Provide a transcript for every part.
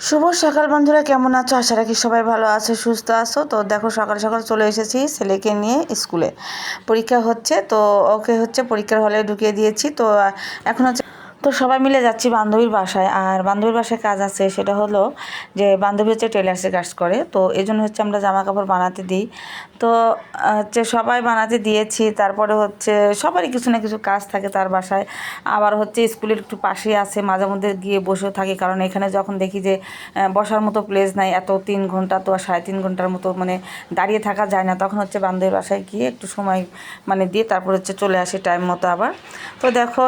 শুভ সকাল বন্ধুরা, কেমন আছো? আশা রাখি সবাই ভালো আছো, সুস্থ আছো। তো দেখো, সকাল সকাল চলে এসেছি ছেলেকে নিয়ে স্কুলে। পরীক্ষা হচ্ছে, তো ওকে হচ্ছে পরীক্ষার হলে ঢুকিয়ে দিয়েছি। তো এখন হচ্ছে তো সবাই মিলে যাচ্ছি বান্ধবীর বাসায়, আর বান্ধবীর বাসায় কাজ আছে, সেটা হলো যে বান্ধবী হচ্ছে টেলার্সে কাজ করে, তো এই জন্য হচ্ছে আমরা জামা কাপড় বানাতে দিই। তো হচ্ছে সবাই বানাতে দিয়েছি, তারপরে হচ্ছে সবারই কিছু না কিছু কাজ থাকে তার বাসায়। আবার হচ্ছে স্কুলের একটু পাশেই আছে, মাঝে মধ্যে গিয়ে বসেও থাকি, কারণ এখানে যখন দেখি যে বসার মতো প্লেস নাই, এত তিন ঘণ্টা তো সাড়ে তিন ঘণ্টার মতো মানে দাঁড়িয়ে থাকা যায় না, তখন হচ্ছে বান্ধবীর বাসায় গিয়ে একটু সময় মানে দিয়ে তারপর হচ্ছে চলে আসি টাইম মতো আবার। তো দেখো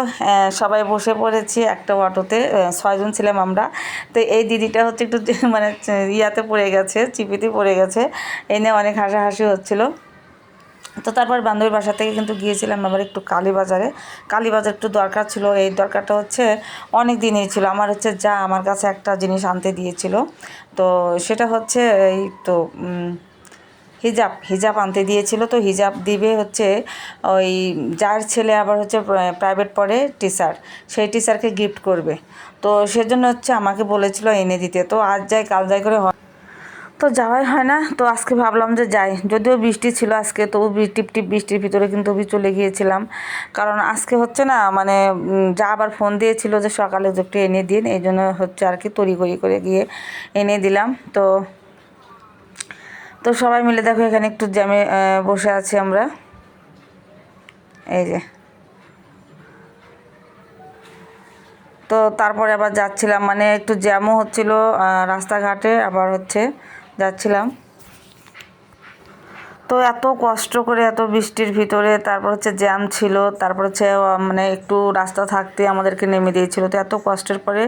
সবাই বসে পড়েছি একটা অটোতে ছয়জন ছিলাম আমরা। তো এই দিদিটা হচ্ছে একটু মানে ইয়াতে পড়ে গেছে, চিপিতে পড়ে গেছে। এনে অনেক হাসাহাসি হচ্ছিল। তো তারপর বান্ধবীর বাসা থেকে কিন্তু গিয়েছিলাম আবার একটু কালীবাজারে। কালীবাজার একটু দরকার ছিল। এই দরকারটা হচ্ছে অনেক দিনই ছিল। আমার হচ্ছে যা আমার কাছে একটা জিনিস আনতে দিয়েছিল। তো সেটা হচ্ছে এই তো হিজাব হিজাব আনতে দিয়েছিল তো হিজাব দিবে হচ্ছে ওই যার ছেলে আবার হচ্ছে প্রাইভেট পড়ে টিচার সেই টিচারকে গিফট করবে। তো সেজন্য হচ্ছে আমাকে বলেছিল এনে দিতে। তো আজ যাই, কাল যাই করে হয়। তো যাওয়াই হয় না। তো আজকে ভাবলাম যে যাই। যদিও বৃষ্টি ছিল আজকে, তবু টিপ টিপ বৃষ্টির ভিতরে কিন্তু আমি চলে গিয়েছিলাম। কারণ আজকে হচ্ছে না মানে যা আবার ফোন দিয়েছিল যে সকালে একটু এনে দিন, এই জন্য হচ্ছে আর কি তড়িঘড়ি করে গিয়ে এনে দিলাম। তো তো সবাই মিলে দেখো, এখানে একটু জ্যামে বসে আছি আমরা। এই যে। তো তারপরে আবার যাচ্ছিলাম মানে একটু জ্যামও হচ্ছিল রাস্তাঘাটে আবার হচ্ছে যাচ্ছিলাম। তো এত কষ্ট করে, এত বৃষ্টির ভিতরে, তারপর হচ্ছে জ্যাম ছিল, তারপর হচ্ছে মানে একটু রাস্তা থাকতে আমাদেরকে নেমে দিয়েছিল। তো এত কষ্টের পরে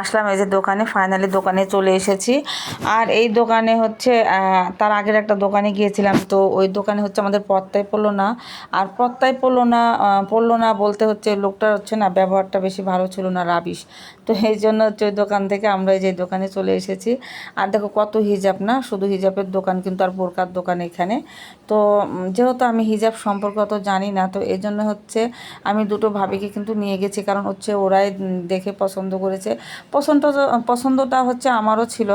আসলাম এই যে দোকানে ফাইনালি দোকানে চলে এসেছি। আর এই দোকানে হচ্ছে তার আগের একটা দোকানে গিয়েছিলাম। তো ওই দোকানে হচ্ছে আমাদের পত্তায় পড়ল না। আর পত্তায় পড়ল না পড়ল না বলতে হচ্ছে লোকটার হচ্ছে না, ব্যবহারটা বেশি ভালো ছিল না, রাবিশ। তো এই জন্য হচ্ছে ওই দোকান থেকে আমরা এই যে দোকানে চলে এসেছি। আর দেখো কত হিজাব না, শুধু হিজাবের দোকান কিন্তু আর বোরকার দোকান এখানে। তো যেহেতু আমি হিজাব সম্পর্কে অত জানি না, তো এই জন্য হচ্ছে আমি দুটো ভাবিকে কিন্তু নিয়ে গেছি। কারণ হচ্ছে ওরাই দেখে পছন্দ করেছে। পছন্দ, পছন্দটা হচ্ছে আমারও ছিল।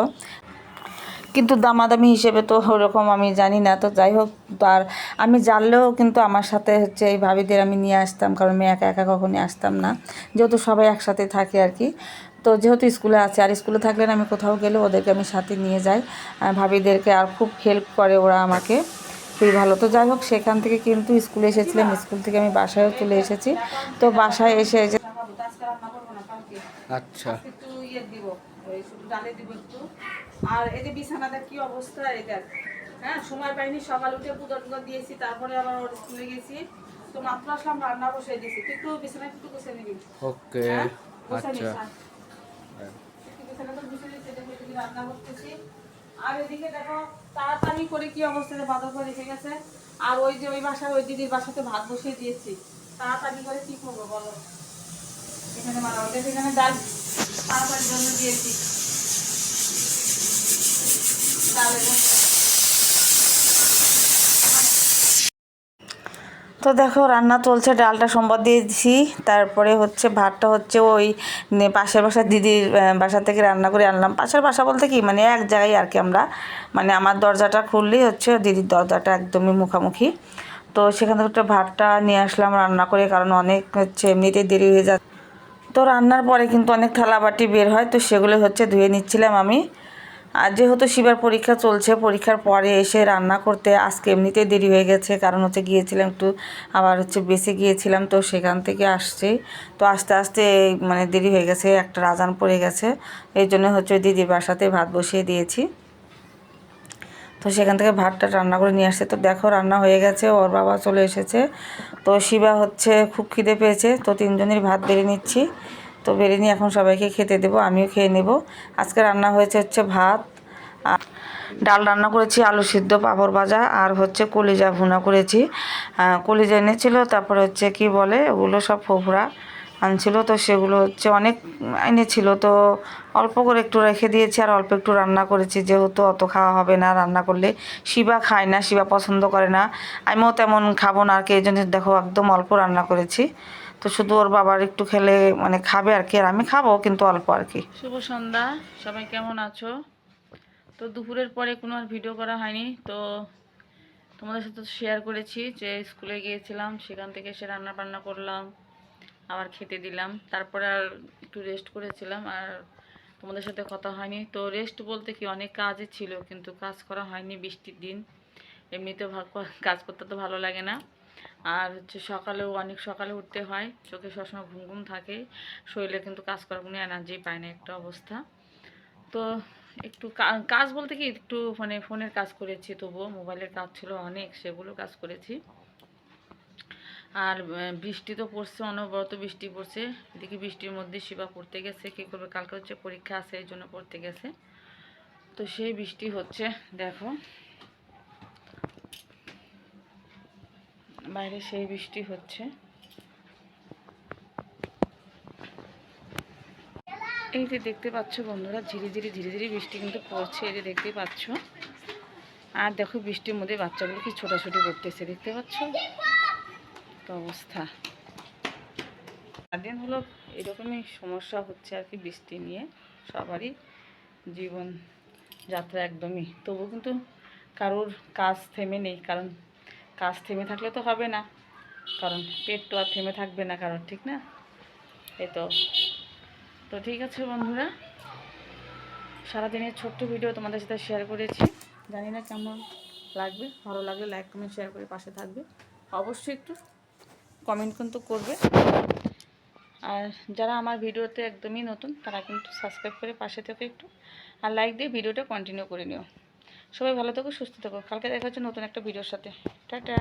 কিন্তু দামাদামি হিসেবে তো ওরকম আমি জানি না। তো যাই হোক, আর আমি জানলেও কিন্তু আমার সাথে হচ্ছে এই ভাবিদের আমি নিয়ে আসতাম। কারণ আমি একা একা কখনই আসতাম না। যেহেতু সবাই একসাথে থাকে আর কি। তো যেহেতু স্কুলে আছে, আর স্কুলে থাকলে আমি কোথাও গেলে ওদেরকে আমি সাথে নিয়ে যাই। ভাবিদেরকে আর খুব হেল্প করে ওরা আমাকে। খুবই ভালো। তো যাই হোক সেখান থেকে কিন্তু স্কুলে এসেছিলাম। স্কুল থেকে আমি বাসায়ও চলে এসেছি। তো বাসায় এসে যে আচ্ছা। দিব শুধু ডালে দিব একটু আর এই যে বিছানাটা কি অবস্থা এটা হ্যাঁ সময় পাইনি সকাল উঠে পুজো টুজো দিয়েছি তারপরে আবার ওর স্কুলে গেছি। তো মাত্র আসলাম রান্না বসিয়ে দিয়েছি। তুই একটু বিছানা একটু বসে নিবি। ওকে হ্যাঁ? আচ্ছা। রান্না করতেছি আর এদিকে দেখো, তাড়াতাড়ি করে কি অবস্থাতে বাধা করে রেখে গেছে? আর ওই যে ওই বাসার ওই দিদির বাসাতে ভাত বসিয়ে দিয়েছি। তাড়াতাড়ি করে কি করব বলো? এখানে মারা ওদের এখানে ডাল তাড়াতাড়ির জন্য দিয়েছি। ডালের তো দেখো, রান্না চলছে, ডালটা সোমবার দিয়েছি। তারপরে হচ্ছে ভাতটা হচ্ছে ওই পাশের বাসার দিদির বাসা থেকে রান্না করে আনলাম। পাশের বাসা বলতে কি মানে এক জায়গায় আর কি আমরা। মানে আমার দরজাটা খুললেই হচ্ছে দিদির দরজাটা একদমই মুখামুখি। তো সেখান থেকে ভাতটা নিয়ে আসলাম রান্না করে, কারণ অনেক হচ্ছে এমনিতেই দেরি হয়ে যাচ্ছে। তো রান্নার পরে কিন্তু অনেক থালা বাটি বের হয়, তো সেগুলো হচ্ছে ধুয়ে নিচ্ছিলাম আমি। আর যেহেতু শিবার পরীক্ষা চলছে, পরীক্ষার পরে এসে রান্না করতে আজকে এমনিতেই দেরি হয়ে গেছে। কারণ হচ্ছে গিয়েছিলাম একটু, আবার হচ্ছে বেসে গিয়েছিলাম, তো সেখান থেকে আসছে। তো আস্তে আস্তে মানে দেরি হয়ে গেছে, একটা রাজান পড়ে গেছে। এই জন্য হচ্ছে দিদির বাসাতে ভাত বসিয়ে দিয়েছি। তো সেখান থেকে ভাতটা রান্না করে নিয়ে আসছে। তো দেখো রান্না হয়ে গেছে, ওর বাবা চলে এসেছে। তো শিবা হচ্ছে খুব খিদে পেয়েছে, তো তিনজনের ভাত বেড়ে নিচ্ছি। তো বেড়ে নিয়ে এখন সবাইকে খেতে দেবো, আমিও খেয়ে নেব। আজকে রান্না হয়েছে হচ্ছে ভাত ডাল রান্না করেছি, আলু সিদ্ধ, পাঁপড় ভাজা, আর হচ্ছে কলিজা ভুনা করেছি। কলিজা এনেছিল, তারপরে হচ্ছে কি বলে, ওগুলো সব ফোফরা আনছিল, তো সেগুলো হচ্ছে অনেক এনেছিল, তো অল্প করে একটু রেখে দিয়েছি, আর অল্প একটু রান্না করেছি। যেহেতু অত খাওয়া হবে না, রান্না করলে শিবা খায় না, শিবা পছন্দ করে না। আমিও তেমন খাব না আর কি, এই জন্য দেখো একদম অল্প রান্না করেছি। তো শুধু ওর বাবার একটু খেলে মানে খাবে আর কি, আর আমি খাব কিন্তু অল্প আর কি। শুভ সন্ধ্যা, সবাই কেমন আছো? তো দুপুরের পরে কোনো আর ভিডিও করা হয়নি, তো তোমাদের সাথে শেয়ার করেছি যে স্কুলে গিয়েছিলাম, সেখান থেকে এসে রান্না বান্না করলাম, আবার খেতে দিলাম, তারপরে আর একটু রেস্ট করেছিলাম, আর তোমাদের সাথে কথা হয়নি। তো রেস্ট বলতে কি, অনেক কাজই ছিল, কিন্তু কাজ করা হয়নি বৃষ্টির দিন। এমনিতে ভাগ কাজ করতে তো ভালো লাগে না। আর হচ্ছে সকালেও অনেক সকালে উঠতে হয়, চোখে সবসময় ঘুম ঘুম থাকে, শরীরে কিন্তু কাজ করার কোনো এনার্জি পায় না একটা অবস্থা। তো একটু কাজ বলতে কি একটু মানে ফোনের কাজ করেছি তবুও, মোবাইলের কাজ ছিল অনেক, সেগুলো কাজ করেছি। আর বৃষ্টি তো পড়ছে, অনবরত বৃষ্টি পড়ছে, এদিকে বৃষ্টির মধ্যে শিবা পড়তে গেছে, কী করবে কালকে হচ্ছে পরীক্ষা আছে, এই জন্য পড়তে গেছে। তো সেই বৃষ্টি হচ্ছে, দেখো। বাইরে সেই বৃষ্টি হচ্ছে। এই যে দেখতে পাচ্ছ বন্ধুরা ধীরে ধীরে ধীরে ধীরে বৃষ্টি কিন্তু পড়ছে, এই যে দেখতে পাচ্ছ। আর দেখো বৃষ্টির মধ্যে বাচ্চাগুলো কি ছোটাছুটি করতেছে, দেখতে পাচ্ছ? তো অবস্থা। দিন হলো এরকমই সমস্যা হচ্ছে আর কি বৃষ্টি নিয়ে, সবারই জীবন যাত্রা একদমই। তবু কিন্তু কারোর কাজ থেমে নেই, কারণ কাজ থেমে থাকলে তো হবে না। কারণ পেট তো আর থেমে থাকবে না কারণ ঠিক না? এই তো। তো ঠিক আছে বন্ধুরা, সারাদিনের ছোট্ট ভিডিও তোমাদের সাথে শেয়ার করেছি। জানি না কেমন লাগবে, ভালো লাগলে লাইক কমেন্ট শেয়ার করে পাশে থাকবে। অবশ্যই একটু কমেন্ট কিন্তু করবে। আর যারা আমার ভিডিওতে একদমই নতুন, তারা কিন্তু সাবস্ক্রাইব করে পাশে থেকে একটু, আর লাইক দিয়ে ভিডিওটা কন্টিনিউ করে নিও। সবাই ভালো থাকো সুস্থ থাকো। কালকে দেখা হচ্ছে নতুন একটা ভিডিওর সাথে। টাটা।